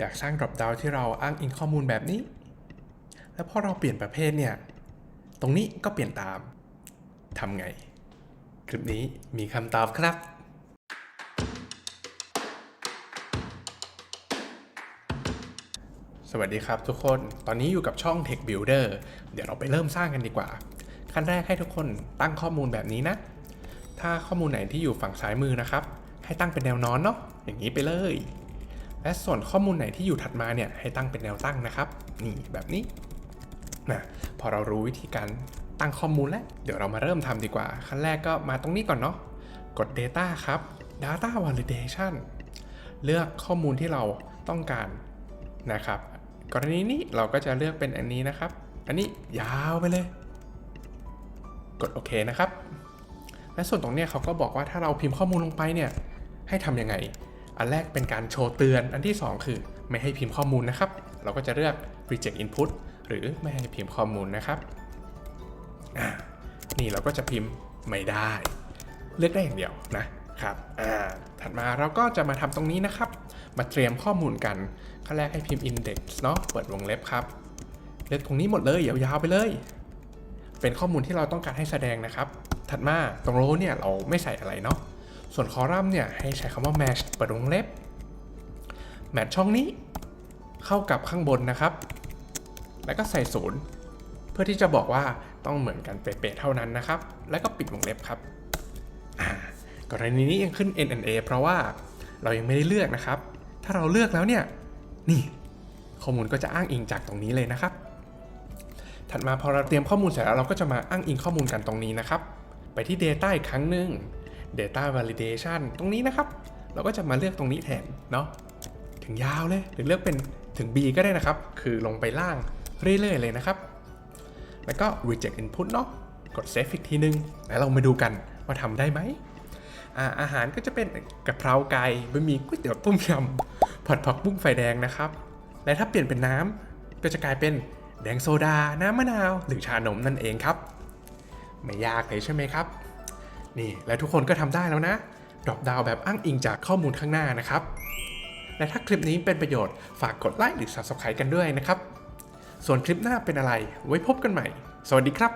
อยากสร้าง drop down ที่เราอ้างอิงข้อมูลแบบนี้ แล้วพอเราเปลี่ยนประเภทเนี่ย ตรงนี้ก็เปลี่ยนตามทำไง คลิปนี้มีคำตอบครับสวัสดีครับทุกคน ตอนนี้อยู่กับช่อง Tech Builder เดี๋ยวเราไปเริ่มสร้างกันดีกว่า ขั้นแรกให้ทุกคนตั้งข้อมูลแบบนี้นะ ถ้าข้อมูลไหนที่อยู่ฝั่งซ้ายมือนะครับ ให้ตั้งเป็นแนวนอนเนาะ อย่างนี้ไปเลย และส่วนข้อมูลไหนที่อยู่ถัดมาเนี่ยให้ตั้งเป็นแนวตั้งนะครับ นี่แบบนี้นะพอเรารู้วิธีการตั้งข้อมูลแล้ว เดี๋ยวเรามาเริ่มทำดีกว่า ขั้นแรกก็มาตรงนี้ก่อนเนาะกด Data ครับ Data Validation เลือกข้อมูลที่เราต้องการนะครับ กรณีนี้เราก็จะเลือกเป็นอันนี้นะครับ อันนี้ยาวไปเลย กดโอเคนะครับ และส่วนตรงเนี้ยเขาก็บอกว่าถ้าเราพิมพ์ข้อมูลลงไปเนี่ยให้ทำยังไง อันแรกเป็นการโชว์เตือน อันที่ 2 คือไม่ให้พิมพ์ข้อมูลนะครับ เราก็จะเลือก reject input หรือไม่ให้พิมพ์ข้อมูลนะครับ นี่เราก็จะพิมพ์ไม่ได้ เลือกได้อย่างเดียวนะครับ ถัดมาเราก็จะมาทำตรงนี้นะครับ มาเตรียมข้อมูลกัน ขั้นแรกให้พิมพ์ index เนาะ เปิดวงเล็บครับ เลือกตรงนี้หมดเลยยาวๆไปเลย เป็นข้อมูลที่เราต้องการให้แสดงนะครับ ถัดมาตรงโรเนี่ยเราไม่ใส่อะไรเนาะ ส่วนคอลัมน์เนี่ยให้ใช้คำว่า match เปิดวงเล็บ match ช่องนี้ เข้ากับข้างบนนะครับ แล้วก็ใส่ศูนย์เพื่อที่จะบอกว่าต้องเหมือนกันเป๊ะๆเท่านั้นนะครับ แล้วก็ปิดวงเล็บครับกรณีนี้ยังขึ้น NNA เพราะว่าเรายังไม่ได้เลือกนะครับ ถ้าเราเลือกแล้วเนี่ย นี่ข้อมูลก็จะอ้างอิงจากตรงนี้เลยนะครับ ถัดมาพอเราเตรียมข้อมูลเสร็จแล้วเราก็จะมาอ้างอิงข้อมูลกันตรงนี้นะครับ ไปที่ Data อีกครั้งหนึ่ง Data Validation ตรงนี้นะครับ เราก็จะมาเลือกตรงนี้แทนเนาะถึงยาวเลยหรือเลือกเป็นถึง B ก็ได้นะครับ คือลงไปล่างเรื่อยๆเลยนะครับ แล้วก็ reject input เนาะกด save อีกทีนึง แล้วเรามาดูกันว่าทำได้ไหมอาอาหารก็จะเป็นกะเพราไก่บะหมี่ก๋วยเตี๋ยวต้มยำผัดผักบุ้งไฟแดงนะครับ และถ้าเปลี่ยนเป็นน้ำก็จะกลายเป็นแดงโซดา น้ำมะนาว หรือชานมนั่นเองครับ ไม่ยากเลยใช่ไหมครับ นี่และทุกคนก็ทำได้แล้วนะดรอปดาวแบบอ้างอิงจากข้อมูลข้างหน้านะครับ และถ้าคลิปนี้เป็นประโยชน์ฝากกดไลค์หรือ Subscribe กันด้วยนะครับ ส่วนคลิปหน้าเป็นอะไรไว้พบกันใหม่ สวัสดีครับ